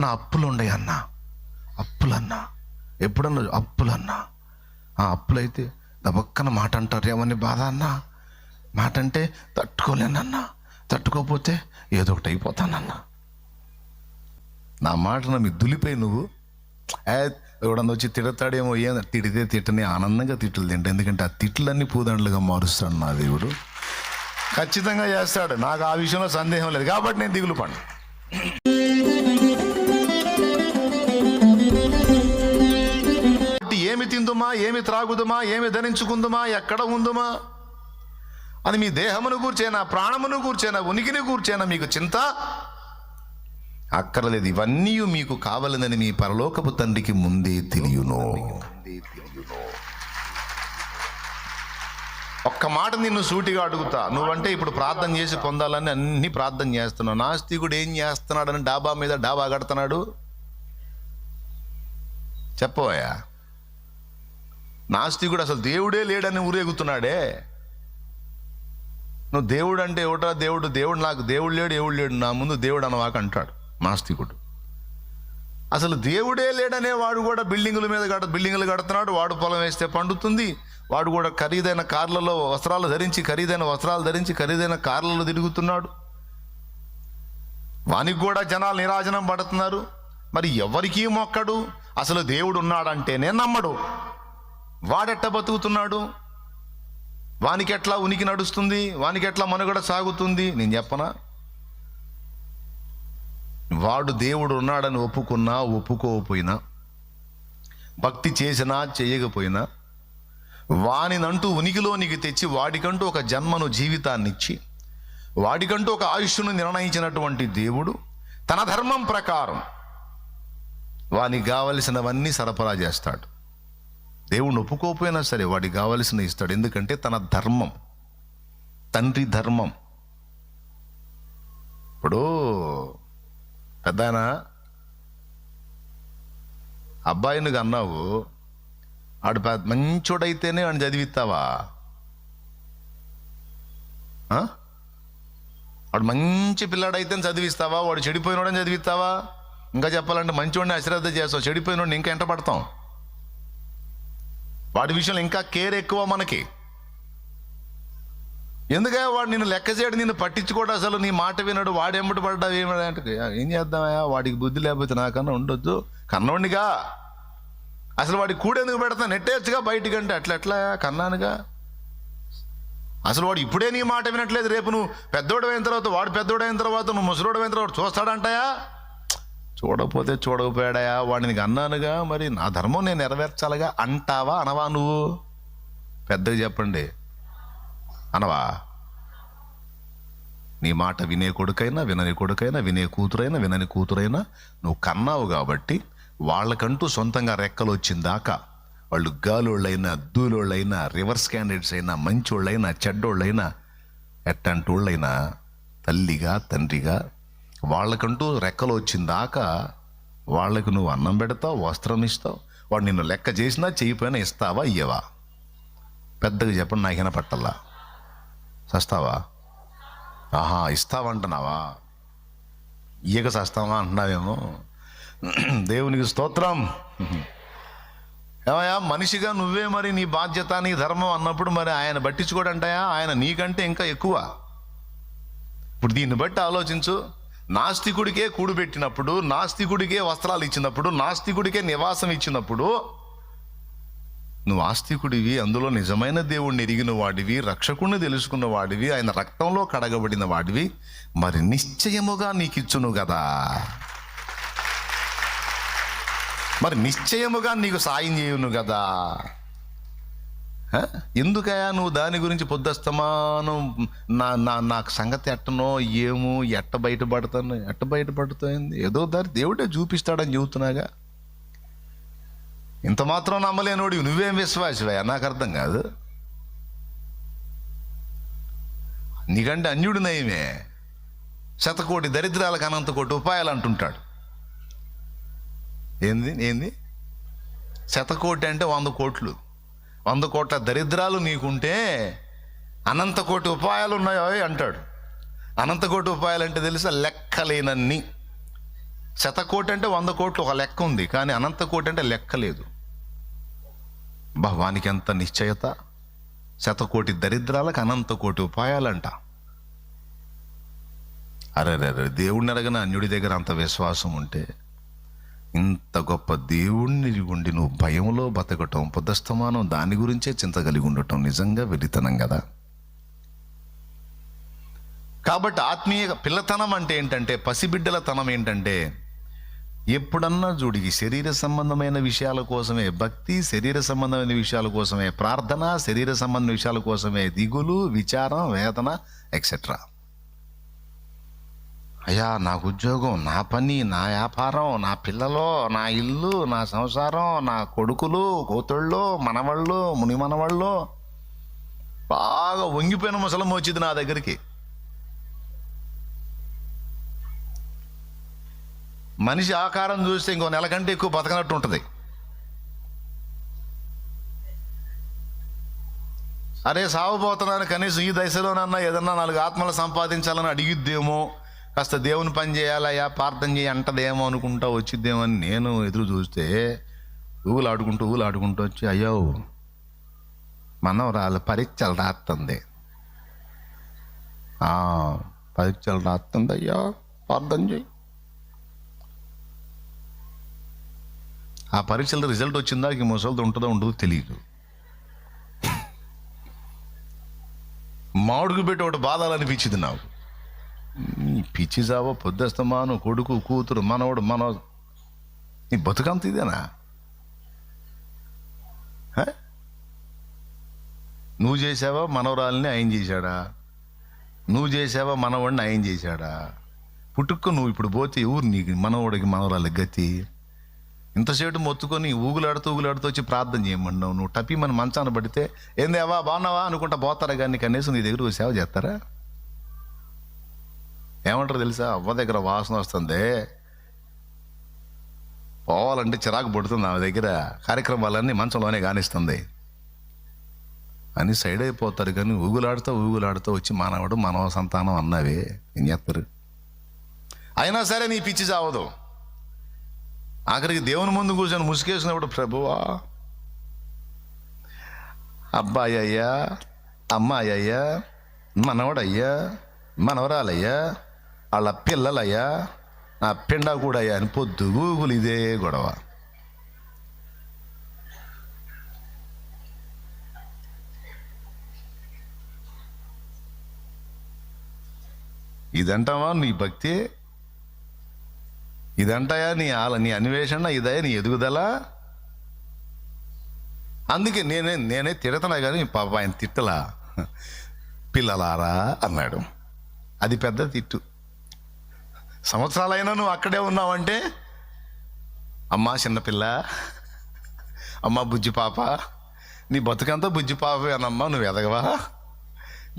నా అప్పులు ఉండయి అన్నా. అప్పులన్నా. ఎప్పుడన్నా అప్పులన్నా. ఆ అప్పులైతే దబక్కన మాట అంటారు ఏమని బాధ అన్నా? మాట అంటే తట్టుకోలేనన్నా. తట్టుకోకపోతే ఏదో ఒకటి అయిపోతానన్నా. నా మాట నమ్మి దులిపోయి నువ్వు. ఏ ఎవడన్నా వచ్చి తిడతాడేమో ఏ తిడితే తిట్టని ఆనందంగా తిట్లు తింటా ఎందుకంటే ఆ తిట్లన్నీ పూదండలుగా మారుస్తాడు నా దేవుడు. ఖచ్చితంగా చేస్తాడు. నాకు ఆ విషయంలో సందేహం లేదు. కాబట్టి నేను దిగులు పడు తిందుమా? ఏమి త్రాగుదుమా? ఏమి ధరించుకుందుమా? ఎక్కడ ఉందుమా? అని మీ దేహమును కూర్చేనా ప్రాణమును కూర్చేనా ఉనికిని కూర్చేనా మీకు చింత? అక్కర్లేదు. ఇవన్నీ మీకు కావలనని మీ పరలోకపు తండ్రికి ముందే తెలియను. ఒక్క మాట నిన్ను సూటిగా అడుగుతా. నువ్వంటే ఇప్పుడు ప్రార్థన చేసి పొందాలని అన్ని ప్రార్థన చేస్తున్నావు. నాస్తికుడు ఏం చేస్తున్నాడని డాబా మీద డాబా కడుతున్నాడు? చెప్పవయ్యా. నాస్తికుడు అసలు దేవుడే లేడని ఊరేగుతున్నాడే. నువ్వు దేవుడు అంటే ఎవటా దేవుడు? దేవుడు నాకు దేవుడు లేడు ఎవడు లేడు? నా ముందు దేవుడు అనవాక అంటాడు నాస్తికుడు. అసలు దేవుడే లేడనే వాడు కూడా బిల్డింగుల మీద కడ బిల్డింగులు కడుతున్నాడు వాడు పొలం వేస్తే పండుతుంది వాడు కూడా ఖరీదైన కార్లలో వస్త్రాలు ధరించి ఖరీదైన వస్త్రాలు ధరించి ఖరీదైన కార్లలో తిరుగుతున్నాడు. వానికి కూడా జనాలు నిరాజనం పడుతున్నారు. మరి ఎవరికీ మొక్కడు? అసలు దేవుడు ఉన్నాడంటేనే నమ్మడు. వాడెట్ట బతుకుతున్నాడు? వానికి ఎట్లా ఉనికి నడుస్తుంది? వానికి ఎట్లా మనుగడ సాగుతుంది? నేను చెప్పనా? వాడు దేవుడు ఉన్నాడని ఒప్పుకున్నా ఒప్పుకోకపోయినా భక్తి చేసినా చేయకపోయినా వానినంటూ ఉనికిలోనికి తెచ్చి వాడికంటూ ఒక జన్మను జీవితాన్నిచ్చి వాడికంటూ ఒక ఆయుష్ను నిర్ణయించినటువంటి దేవుడు తన ధర్మం ప్రకారం వానికి కావలసినవన్నీ సరఫరా చేస్తాడు. దేవుణ్ణి ఒప్పుకోకపోయినా సరే వాడికి కావలసిన ఇస్తాడు. ఎందుకంటే తన ధర్మం తండ్రి ధర్మం. ఇప్పుడు పెద్దనా అబ్బాయిని అన్నావు ఆడు పెద్ద మంచోడైతేనే వాడిని చదివిస్తావా? వాడు మంచి పిల్లాడైతేనే చదివిస్తావా? వాడు చెడిపోయినోడని చదివిస్తావా? ఇంకా చెప్పాలంటే మంచివాడిని అశ్రద్ధ చేస్తావు. చెడిపోయినోడిని ఇంకా ఎంట పడతాం. వాడి విషయంలో ఇంకా కేర్ ఎక్కువ మనకి. ఎందుకే వాడు నిన్ను లెక్క చేయడు నిన్ను పట్టించుకోడు అసలు నీ మాట వినడు వాడు ఎంబడి పడ్డావు ఏమడా ఏం చేద్దామయ్యా? వాడికి బుద్ధి లేకపోతే నాకన్నా ఉండొద్దు. కన్నోడిగా అసలు వాడికి కూడెందుకు పెడతా? నెట్టేయచ్చుగా బయటికంటే అట్లా ఎట్లా కన్నానుగా. అసలు వాడు ఇప్పుడే నీ మాట వినట్లేదు రేపు నువ్వు పెద్దోడు అయిన తర్వాత వాడు పెద్దోడు అయిన తర్వాత నువ్వు ముసలోడు అయిన తర్వాత చూస్తాడంటాయా చూడకపోతే చూడకపోయాడాయా వాడిని అన్నానుగా మరి నా ధర్మం నేను నెరవేర్చాలిగా అంటావా? అనవా నువ్వు? పెద్దగా చెప్పండి. అనవా? నీ మాట వినే కొడుకైనా వినని కొడుకైనా వినే కూతురైనా వినని కూతురైనా నువ్వు కన్నావు కాబట్టి వాళ్ళకంటూ సొంతంగా రెక్కలు వచ్చిందాకా వాళ్ళు గాలోళ్ళైనా దూలోళ్ళైనా రివర్స్ క్యాండిడేట్స్ అయినా మంచోళ్ళైనా చెడ్డోళ్ళైనా ఎట్టంటోళ్ళైనా తల్లిగా తండ్రిగా వాళ్ళకంటూ రెక్కలు వచ్చిందాకా వాళ్ళకు నువ్వు అన్నం పెడతావు వస్త్రం ఇస్తావు. వాడు నిన్ను లెక్క చేసినా చేయిపోయినా ఇస్తావా ఇయ్యవా? పెద్దగా చెప్పండి నాకైనా పట్టల్లా. సస్తావా? ఆహా ఇస్తావంటున్నావా? ఇయ్యక సస్తావా అంటున్నావేమో? దేవునికి స్తోత్రం. ఏమయ్యా మనిషిగా నువ్వే మరి నీ బాధ్యత నీ ధర్మం అన్నప్పుడు మరి ఆయన పట్టించుకోడంటాయా ఆయన నీకంటే ఇంకా ఎక్కువ. ఇప్పుడు దీన్ని బట్టి ఆలోచించు. నాస్తికుడికే కూడుబెట్టినప్పుడు నాస్తికుడికే వస్త్రాలు ఇచ్చినప్పుడు నాస్తికుడికే నివాసం ఇచ్చినప్పుడు నువ్వు ఆస్తికుడివి అందులో నిజమైన దేవుణ్ణి ఎరిగిన వాడివి రక్షకుణ్ణి తెలుసుకున్న వాడివి ఆయన రక్తంలో కడగబడిన వాడివి మరి నిశ్చయముగా నీకిచ్చును కదా మరి నిశ్చయముగా నీకు సాయం చేయును కదా ఎందుకయా నువ్వు దాని గురించి పొద్దుస్తమానం నా నా నాకు సంగతి ఎట్టనో ఏమో ఎట్ట బయటపడతాను ఎట్ట బయటపడుతుంది? ఏదో దారి దేవుడే చూపిస్తాడని చెబుతున్నాగా. ఇంత మాత్రం నమ్మలేనోడి నువ్వేం విశ్వాసవయ్యా? నాకు అర్థం కాదు. నీకంటే అన్యుడు నయమే. శతకోటి దరిద్రాలకు అనంత కోటి ఉపాయాలు అంటుంటాడు. ఏంది? ఏంది? శతకోటి అంటే వంద కోట్లు. వంద కోట్ల దరిద్రాలు నీకుంటే అనంత కోటి ఉపాయాలు ఉన్నాయో అంటాడు. అనంత కోటి ఉపాయాలు అంటే తెలుసా? లెక్కలేనన్ని. శతకోటి అంటే వంద కోట్లు ఒక లెక్క ఉంది కానీ అనంత కోటి అంటే లెక్క లేదు. బా ఎంత నిశ్చయత? శతకోటి దరిద్రాలకు అనంత కోటి ఉపాయాలంట. అరే అరే దేవుడిని అడగన? అన్యుడి దగ్గర అంత విశ్వాసం ఉంటే ఇంత గొప్ప దేవుణ్ణి ఉండి నువ్వు భయంలో బతకటం పొద్దస్తమానం దాని గురించే చింత కలిగి ఉండటం నిజంగా వెలితనం కదా? కాబట్టి ఆత్మీయ పిల్లతనం అంటే ఏంటంటే పసిబిడ్డల తనం ఏంటంటే ఎప్పుడన్నా చూడు ఈ శరీర సంబంధమైన విషయాల కోసమే భక్తి శరీర సంబంధమైన విషయాల కోసమే ప్రార్థన శరీర సంబంధ విషయాల కోసమే దిగులు విచారం వేదన ఎక్సెట్రా అయ్యా నాకు ఉద్యోగం నా పని నా వ్యాపారం నా పిల్లలు నా ఇల్లు నా సంసారం నా కొడుకులు కూతుళ్ళు మనవాళ్ళు ముని మనవాళ్ళు. బాగా వంగిపోయిన ముసలం వచ్చింది నా దగ్గరికి. మనిషి ఆకారం చూస్తే ఇంకో నెల కంటే ఎక్కువ బతకనట్టు ఉంటుంది. అరే సాగుపోతున్నాను కనీసం ఈ దశలోనన్నా ఏదన్నా నాలుగు ఆత్మలు సంపాదించాలని అడిగిద్దేమో. కాస్త దేవుని పని చేయాలయ్యా ప్రార్థన చేయి అంటదేమో అనుకుంటా వచ్చిద్దేమో అని నేను ఎదురు చూస్తే ఊగులు ఆడుకుంటూ ఊగులు ఆడుకుంటూ వచ్చి అయ్యో మనవరాలు పరీక్షలు రాస్తుంది పరీక్షలు రాస్తుంది అయ్యా ప్రార్థన చేయి. ఆ పరీక్షల రిజల్ట్ వచ్చిందా ఈ ముసలిది ఉంటుందో ఉండదో తెలియదు మామిడికి పెట్టి ఒకటి బాధాలనిపించింది నాకు. పిచ్చి జావో పొద్దుస్తమాను కొడుకు కూతురు మనవడు మన నీ బతుకంత ఇదేనా? నువ్వు చేసావా మనవరాలని ఆయన చేశాడా? నువ్వు చేసావా మనవాడిని ఆయన చేశాడా? పుట్టుక్క నువ్వు ఇప్పుడు పోతే ఊరు నీకు మనవడికి మనవరాలి గతి? ఇంతసేపు మొత్తుకొని ఊగులాడుతూ ఊగులాడుతూ వచ్చి ప్రార్థన చేయమన్నావు నువ్వు. టపి మన మంచాన పడితే ఏందేవా బాగున్నావా? అనుకుంటా పోతారా కానీ కనీసం నీ దగ్గర సేవ చేస్తారా? ఏమంటారు తెలుసా? అవ్వ దగ్గర వాసన వస్తుంది. పోవాలంటే చిరాకు పడుతుంది ఆమె దగ్గర. కార్యక్రమాలన్నీ మంచంలోనే కానిస్తుంది అని సైడ్ అయిపోతారు కానీ ఊగులాడుతూ ఊగులాడుతూ వచ్చి మానవుడు మానవ సంతానం అన్నవి. ఏం చేస్తారు? అయినా సరే నీ పిచ్చి చావదు. ఆఖరికి దేవుని ముందు కూర్చొని ముసుకేసినప్పుడు ప్రభువా! అబ్బాయి అయ్యా అమ్మాయి అయ్యా మనవడయ్యా! మనవరాలయ్యా! వాళ్ళ పిల్లలయ్యా నా పిండా కూడా అయ్యా అని పొద్దు గూగులు ఇదే గొడవ. ఇదంటావా నీ భక్తి? ఇదంటాయా నీ ఆల నీ అన్వేషణ ఇదయా నీ ఎదుగుదల? అందుకే నేనే నేనే తిడతనా కానీ పాప ఆయన తిట్టలా. పిల్లలారా అన్నాడు. అది పెద్ద తిట్టు. సంవత్సరాలైనా నువ్వు అక్కడే ఉన్నావంటే? అమ్మా చిన్నపిల్ల అమ్మా బుజ్జి పాప నీ బతుకంతా బుజ్జి పాపేనమ్మా నువ్వు ఎదగవా?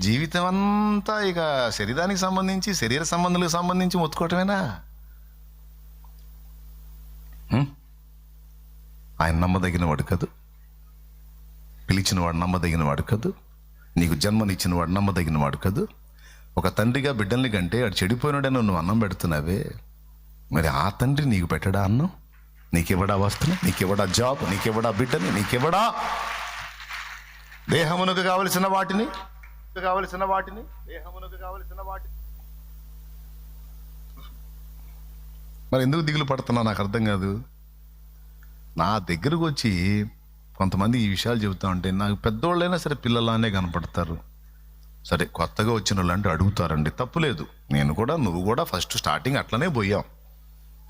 జీవితం అంతా ఇక శరీరానికి సంబంధించి శరీర సంబంధాలకు సంబంధించి మొత్తుకోవటమేనా? ఆయన నమ్మదగిన వాడు కాదు. పిలిచిన వాడు నమ్మదగిన వాడు కాదు. నీకు జన్మనిచ్చిన వాడు నమ్మదగిన వాడు కాదు. ఒక తండ్రిగా బిడ్డల్ని కంటే అడు చెడిపోయినాడని నువ్వు అన్నం పెడుతున్నావే. మరి ఆ తండ్రి నీకు పెట్టడా అన్నం? నీకివ్వడా వస్తున్నా నీకివ్వడా జాబ్? నీకివ్వడా బిడ్డని? నీకివ్వడా దేహమునకు కావలసిన వాటిని? కావలసిన వాటిని? దేహమునకు కావలసిన వాటిని మరి ఎందుకు దిగులు పడుతున్నా? నాకు అర్థం కాదు. నా దగ్గరకు వచ్చి కొంతమంది ఈ విషయాలు చెబుతా ఉంటే నాకు పెద్దోళ్ళైనా సరే పిల్లలానే కనపడతారు. సరే కొత్తగా వచ్చిన వాళ్ళు అంటే అడుగుతారండి తప్పులేదు నేను కూడా నువ్వు కూడా ఫస్ట్ స్టార్టింగ్ అట్లనే పోయాం.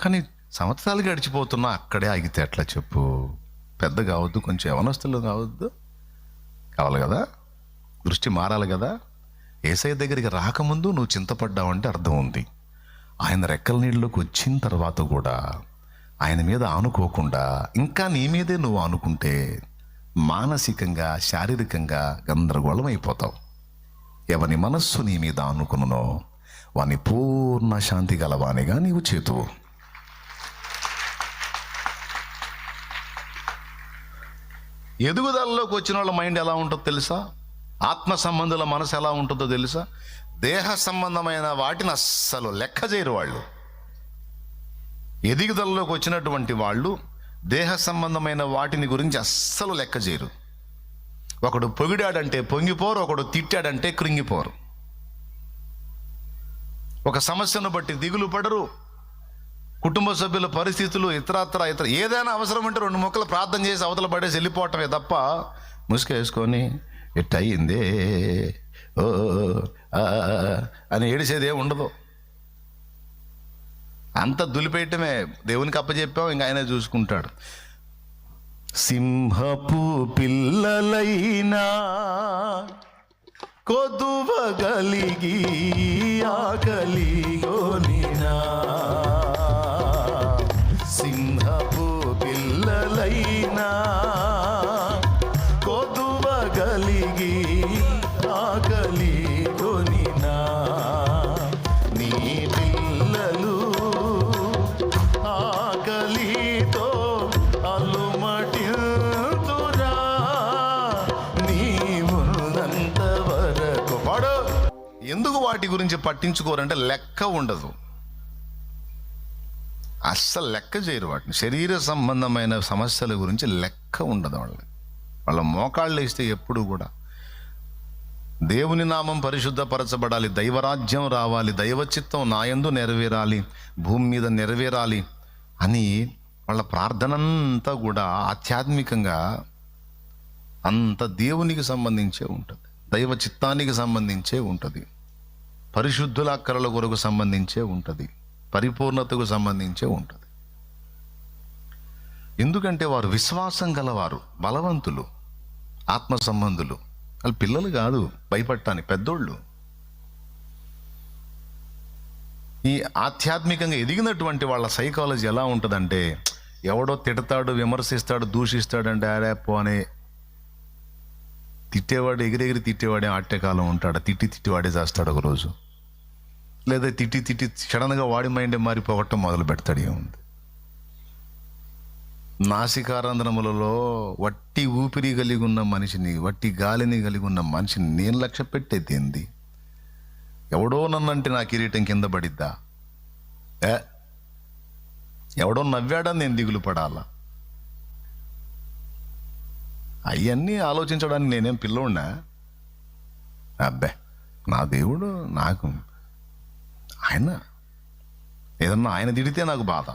కానీ సంవత్సరాలు గడిచిపోతున్నా అక్కడే ఆగితే ఎట్లా చెప్పు? పెద్ద కావద్దు కొంచెం యవనస్తులు కావద్దు. కావాలి కదా? దృష్టి మారాలి కదా? ఏసఐ దగ్గరికి రాకముందు నువ్వు చింతపడ్డావంటే అర్థం ఉంది. ఆయన రెక్కల నీళ్ళలోకి వచ్చిన తర్వాత కూడా ఆయన మీద ఆనుకోకుండా ఇంకా నీ మీదే నువ్వు ఆనుకుంటే మానసికంగా శారీరకంగా గందరగోళం అయిపోతావు. ఎవని మనస్సు నీ మీద ఆనుకున్ననో వాని పూర్ణ శాంతి గలవానిగా నీవు చేతువు. ఎదుగుదలలోకి వచ్చిన వాళ్ళ మైండ్ ఎలా ఉంటుందో తెలుసా? ఆత్మ సంబంధుల మనసు ఎలా ఉంటుందో తెలుసా? దేహ సంబంధమైన వాటిని అస్సలు లెక్క చేయరు వాళ్ళు. ఎదుగుదలలోకి వచ్చినటువంటి వాళ్ళు దేహ సంబంధమైన వాటిని గురించి అస్సలు లెక్క చేయరు. ఒకడు పొగిడాడంటే పొంగిపోరు ఒకడు తిట్టాడంటే కృంగిపోరు. ఒక సమస్యను బట్టి దిగులు పడరు. కుటుంబ సభ్యుల పరిస్థితులు ఇతరత్ర ఇతర ఏదైనా అవసరం అంటే రెండు మొక్కలు ప్రార్థన చేసి అవతల పడేసి వెళ్ళిపోవటమే తప్ప ముసుకేసుకొని ఇట్ట ఓ అని ఏడిసేది ఏమి ఉండదు. అంత దులిపేయటమే దేవునికి అప్పచెప్పాం ఇంకా ఆయనే చూసుకుంటాడు. సింహపు పిల్లలైనా కొదువగలిగి ఆకలిగోనినా ఎందుకు వాటి గురించి పట్టించుకోరంటే లెక్క ఉండదు. అస్సలు లెక్క చేయరు వాటిని. శరీర సంబంధమైన సమస్యల గురించి లెక్క ఉండదు వాళ్ళకి. వాళ్ళ మోకాళ్ళు వేస్తే ఎప్పుడు కూడా. దేవుని నామం పరిశుద్ధపరచబడాలి దైవరాజ్యం రావాలి దైవ చిత్తం నాయందు నెరవేరాలి భూమి మీద నెరవేరాలి అని వాళ్ళ ప్రార్థనంతా కూడా ఆధ్యాత్మికంగా అంత దేవునికి సంబంధించే ఉంటుంది. దైవ చిత్తానికి సంబంధించే ఉంటుంది. పరిశుద్ధుల అక్కరల కొరకు సంబంధించే ఉంటుంది. పరిపూర్ణతకు సంబంధించే ఉంటుంది. ఎందుకంటే వారు విశ్వాసం గలవారు బలవంతులు ఆత్మ సంబంధులు. వాళ్ళు పిల్లలు కాదు భయపడటానికి పెద్దోళ్ళు. ఈ ఆధ్యాత్మికంగా ఎదిగినటువంటి వాళ్ళ సైకాలజీ ఎలా ఉంటుందంటే ఎవడో తిడతాడు విమర్శిస్తాడు దూషిస్తాడంటే అరే పో అనే తిట్టేవాడు ఎగిరెగిరి తిట్టేవాడే ఆట్యకాలం ఉంటాడు. తిట్టి తిట్టివాడే చేస్తాడు ఒకరోజు. లేదా తిట్టి తిట్టి సడన్గా వాడి మైండే మారి మొదలు పెడతాడు ఏముంది? నాసికారంధ్రములలో వట్టి ఊపిరి కలిగి ఉన్న మనిషిని వట్టి గాలిని కలిగి ఉన్న మనిషిని నేను లక్ష్య పెట్టేది ఏంది? ఎవడో నన్నంటే నా కిరీటం కింద పడిద్దా? ఏ? ఎవడో నవ్వాడని నేను దిగులు పడాలా? అవన్నీ ఆలోచించడానికి నేనేం పిల్లోడినా? అబ్బే నా దేవుడు నాకు ఆయన. ఏదన్నా ఆయన తిడితే నాకు బాధ.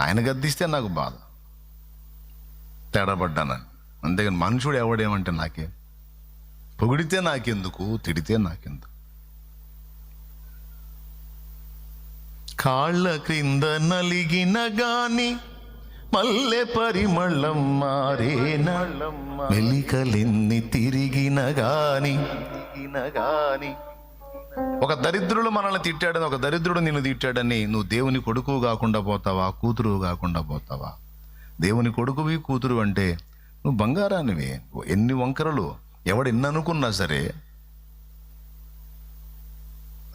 ఆయన గద్దిస్తే నాకు బాధ. తేడాపడ్డానని అంతేగాని మనుషుడు ఎవడేమంటే నాకే? పొగిడితే నాకెందుకు? తిడితే నాకెందుకు? కాళ్ళ క్రింద నలిగిన గాని మల్లె పరిమళం మారేన. మెలికలెన్ని తిరిగిన గాని. గాని ఒక దరిద్రుడు మనల్ని తిట్టాడని ఒక దరిద్రుడు నిన్ను తిట్టాడని నువ్వు దేవుని కొడుకు కాకుండా పోతావా కూతురు కాకుండా పోతావా? దేవుని కొడుకువి కూతురు అంటే నువ్వు బంగారానివి. ఎన్ని వంకరలు ఎవడు అనుకున్నా సరే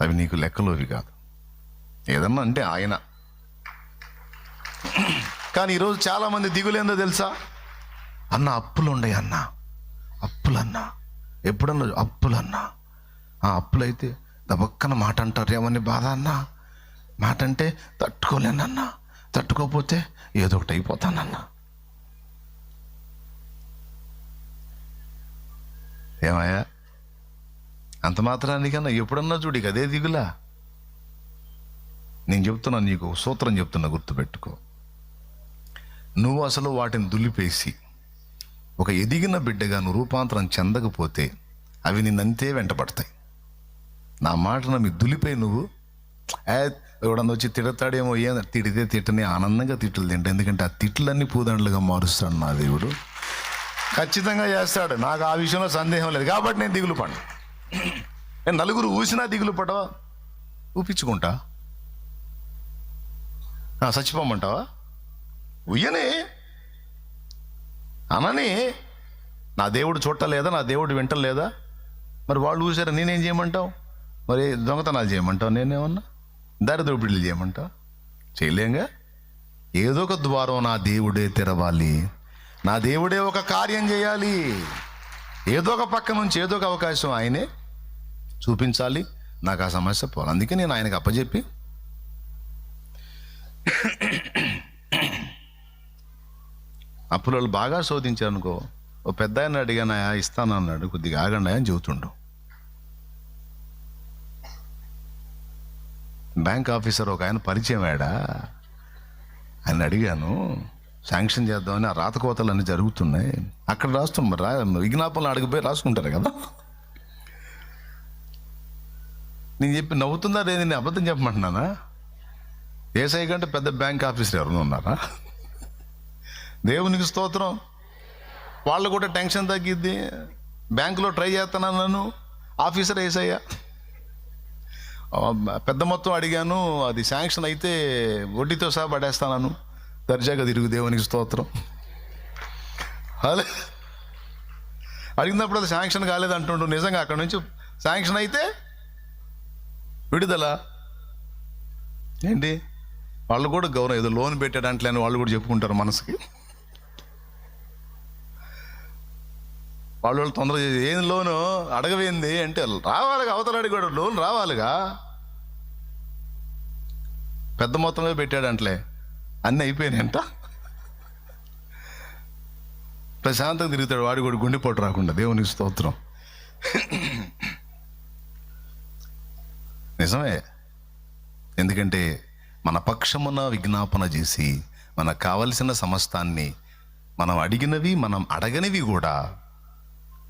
అవి నీకు లెక్కలోవి కాదు. ఏదన్నా అంటే ఆయన కానీ ఈరోజు చాలా మంది దిగులేందో తెలుసా? అన్న అప్పులు ఉన్నాయి అన్న. అప్పులన్నా. ఎప్పుడన్నా అప్పులన్నా. ఆ అప్పులైతే దబక్కన మాట అంటారు ఏమని బాధ అన్నా? మాట అంటే తట్టుకోలేనన్నా. తట్టుకోకపోతే ఏదో ఒకటి అయిపోతానన్నా. ఏమయ్యా? అంత మాత్రానికన్నా ఎప్పుడన్నా చూడు అదే దిగులా. నేను చెప్తున్నా నీకు సూత్రం చెప్తున్నా గుర్తుపెట్టుకో. నువ్వు అసలు వాటిని దులిపేసి ఒక ఎదిగిన బిడ్డగా నువ్వు రూపాంతరం చెందకపోతే అవి నిన్నంతే వెంటపడతాయి నా మాటను మీ దులిపోయి నువ్వు. ఏ ఎవడన్నా వచ్చి తిడతాడేమో ఏ తిడితే తిట్టని ఆనందంగా తిట్లు తింటా ఎందుకంటే ఆ తిట్లన్నీ పూదండలుగా మారుస్తాడు నా దేవుడు. ఖచ్చితంగా చేస్తాడు. నాకు ఆ విషయంలో సందేహం లేదు. కాబట్టి నేను దిగులు పడ్డా నేను నలుగురు ఊసినా దిగులు పడవా? ఊపించుకుంటా? ఆ, చచ్చిపోమంటావా? ఉయ్యనే. అనని నా దేవుడు చూడలేదా నా దేవుడు వింటలేదా? మరి వాళ్ళు చూసారా నేనేం చేయమంటావు? మరి దొంగతనాలు చేయమంటావు నేనేమన్నా? దారి దోపిడీలు చేయమంటావు? చేయలేంగా? ఏదో ఒక ద్వారం నా దేవుడే తెరవాలి. నా దేవుడే ఒక కార్యం చేయాలి. ఏదో ఒక పక్క నుంచి ఏదో ఒక అవకాశం ఆయనే చూపించాలి. నాకు ఆ సమస్య పోవాలి అందుకే నేను ఆయనకు అప్పచెప్పి అప్పుల బాగా శోధించారు అనుకో ఓ పెద్ద ఆయన అడిగానయా ఇస్తానన్నాడు కొద్దిగా ఆగండి అని చెబుతుండు. బ్యాంక్ ఆఫీసర్ ఒక ఆయన పరిచయం ఆడా ఆయన అడిగాను శాంక్షన్ చేద్దామని ఆ రాతకోతలు అన్నీ జరుగుతున్నాయి. అక్కడ రాస్తాం రా విజ్ఞాపనలు అడిగిపోయి రాసుకుంటారు కదా. నేను చెప్పి నవ్వుతుందా లేదని నేను అబద్ధం చెప్పమంటున్నానా? ఏసఐ కంటే పెద్ద బ్యాంక్ ఆఫీసర్ ఎవరైనా ఉన్నారా? దేవునికి స్తోత్రం. వాళ్ళు కూడా టెన్షన్ తగ్గిద్ది. బ్యాంకులో ట్రై చేస్తున్నాను నన్ను? ఆఫీసర్ ఏసయ్యా. పెద్ద మొత్తం అడిగాను అది శాంక్షన్ అయితే వడ్డీతో సహా పడేస్తాను దర్జాగా తిరుగు దేవునికి స్తోత్రం. అలా అడిగినప్పుడు అది శాంక్షన్ కాలేదు అంటుండు. నిజంగా అక్కడ నుంచి శాంక్షన్ అయితే విడుదల. ఏంటి? వాళ్ళు కూడా గౌరవం ఏదో లోన్ పెట్టాడంట్లే అని వాళ్ళు కూడా చెప్పుకుంటారు మనసుకి. వాళ్ళు వాళ్ళు తొందరగా ఏం లోను? అడగవేంది? అంటే రావాలిగా అవతల అడిగాడు లోన్ రావాలిగా? పెద్ద మొత్తంలో పెట్టాడంట్లే. అన్నీ అయిపోయినాయంట. ప్రశాంతంగా తిరుగుతాడు. వాడి కూడా గుండెపోటు రాకుండా. దేవునికి స్తోత్రం. నిజమే. ఎందుకంటే మన పక్షమున విజ్ఞాపన చేసి మనకు కావలసిన సమస్తాన్ని మనం అడిగినవి మనం అడగనివి కూడా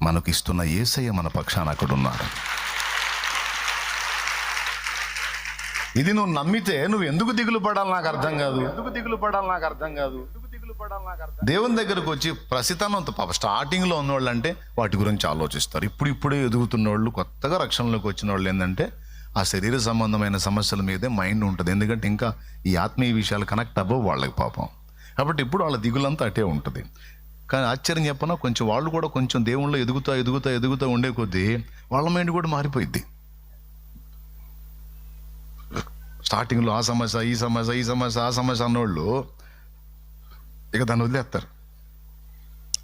మనకు ఇస్తున్న ఏసయ్య మన పక్షాన అక్కడ ఉన్నాడు ఇది నువ్వు నమ్మితే నువ్వు ఎందుకు దిగులు పడాలి నాకు అర్థం కాదు. ఎందుకు దిగులు పడాలి నాకు అర్థం కాదు. ఎందుకు దిగులు పడాలి నాకు అర్థం దేవుని దగ్గరకు వచ్చి ప్రస్తుతం పాప స్టార్టింగ్లో ఉన్నవాళ్ళు అంటే వాటి గురించి ఆలోచిస్తారు. ఇప్పుడు ఇప్పుడే ఎదుగుతున్న వాళ్ళు కొత్తగా రక్షణలోకి వచ్చిన వాళ్ళు ఏంటంటే ఆ శరీర సంబంధమైన సమస్యల మీదే మైండ్ ఉంటుంది. ఎందుకంటే ఇంకా ఈ ఆత్మీయ విషయాలు కనెక్ట్ అవ్వవు వాళ్ళకి పాపం. కాబట్టి ఇప్పుడు వాళ్ళ దిగులంతా అటే ఉంటుంది. కానీ ఆశ్చర్యం చెప్పనా కొంచెం వాళ్ళు కూడా కొంచెం దేవుళ్ళు ఎదుగుతా ఎదుగుతా ఎదుగుతా ఉండే కొద్దీ వాళ్ళ మైండ్ కూడా మారిపోయింది స్టార్టింగ్లో ఆ సమస్య ఈ సమస్య ఈ సమస్య ఆ సమస్య అన్నోళ్ళు ఇక దాన్ని వదిలేస్తారు.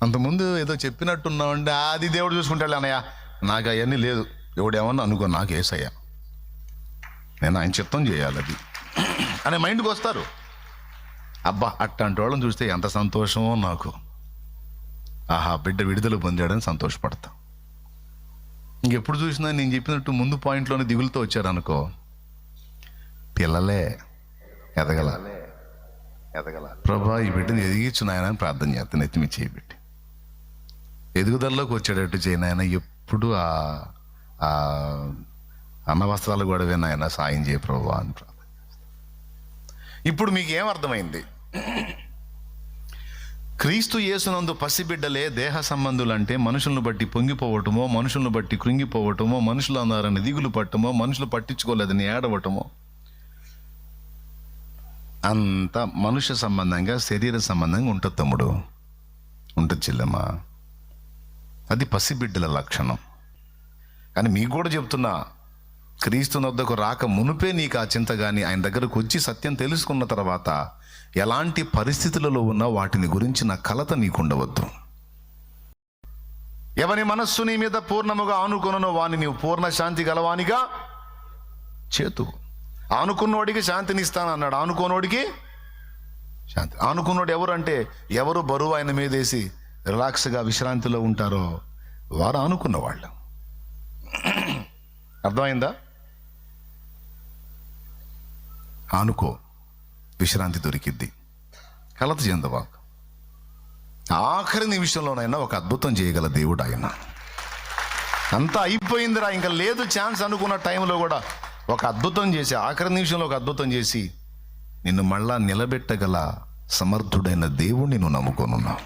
అంతకుముందు ఏదో చెప్పినట్టున్నామంటే అది దేవుడు చూసుకుంటాడు అన్నయ్య. నాకు అవన్నీ లేదు. ఎవడేమన్నా అనుకో నాకు ఏసయ్యా. నేను ఆయన చిత్తం చేయాలి అది. అనే మైండ్కి వస్తారు. అబ్బా అట్టంటి వాళ్ళని చూస్తే ఎంత సంతోషమో నాకు. ఆహా బిడ్డ విడుదల పొందాడని సంతోషపడతా. ఇంకెప్పుడు చూసినా నేను చెప్పినట్టు ముందు పాయింట్లోనే దిగులుతో వచ్చారనుకో పిల్లలే ఎదగల ఎదగల ప్రభా ఈ బిడ్డను ఎదిగించు నాయన అని ప్రార్థన చేస్తాను. ఎత్తిమి చేయబెట్టి ఎదుగుదలలోకి వచ్చేటట్టు చేయి నాయన. ఎప్పుడు ఆ ఆ అన్న వస్త్రాలు గొడవే నాయన. సాయం చేయ ప్రభా అని ప్రార్థన చేస్తాను. ఇప్పుడు మీకు ఏం అర్థమైంది? క్రీస్తు యేసునందు పసిబిడ్డలే దేహ సంబంధులు అంటే మనుషులను బట్టి పొంగిపోవటమో మనుషులను బట్టి కృంగిపోవటమో మనుషులు అన్నారని దిగులు పట్టమో మనుషులు పట్టించుకోలేదని ఏడవటమో. అంత మనుష్య సంబంధంగా శరీర సంబంధంగా ఉంటుంది తమ్ముడు. ఉంటుంది చెల్లెమ్మ. అది పసిబిడ్డల లక్షణం. కానీ మీకు కూడా చెప్తున్నా క్రీస్తు వద్దకు రాక మునుపే నీకు ఆ చింత కానీ ఆయన దగ్గరకు వచ్చి సత్యం తెలుసుకున్న తర్వాత ఎలాంటి పరిస్థితులలో ఉన్నా వాటిని గురించిన కలత నీకు ఉండవద్దు ఎవని మనస్సు నీ మీద పూర్ణముగా ఆనుకొనను వాని నీవు పూర్ణ శాంతి గలవానిగా చేతు. ఆనుకున్నోడికి శాంతిని ఇస్తానన్నాడు ఆనుకోనోడికి శాంతి. ఆనుకున్నోడు ఎవరు అంటే ఎవరు బరువు ఆయన మీదేసి రిలాక్స్గా విశ్రాంతిలో ఉంటారో వారు ఆనుకున్న వాళ్ళు అర్థమైందా? ఆనుకో. విశ్రాంతి దొరికిద్ది. కలత చెందవాకు ఆఖరి నిమిషంలోనైనా ఒక అద్భుతం చేయగల దేవుడు ఆయన. అంతా అయిపోయిందిరా ఇంకా లేదు ఛాన్స్ అనుకున్న టైంలో కూడా ఒక అద్భుతం చేసి ఆఖరి నిమిషంలో ఒక అద్భుతం చేసి నిన్ను మళ్ళా నిలబెట్టగల సమర్థుడైన దేవుణ్ణి నువ్వు నమ్ముకోనున్నావు.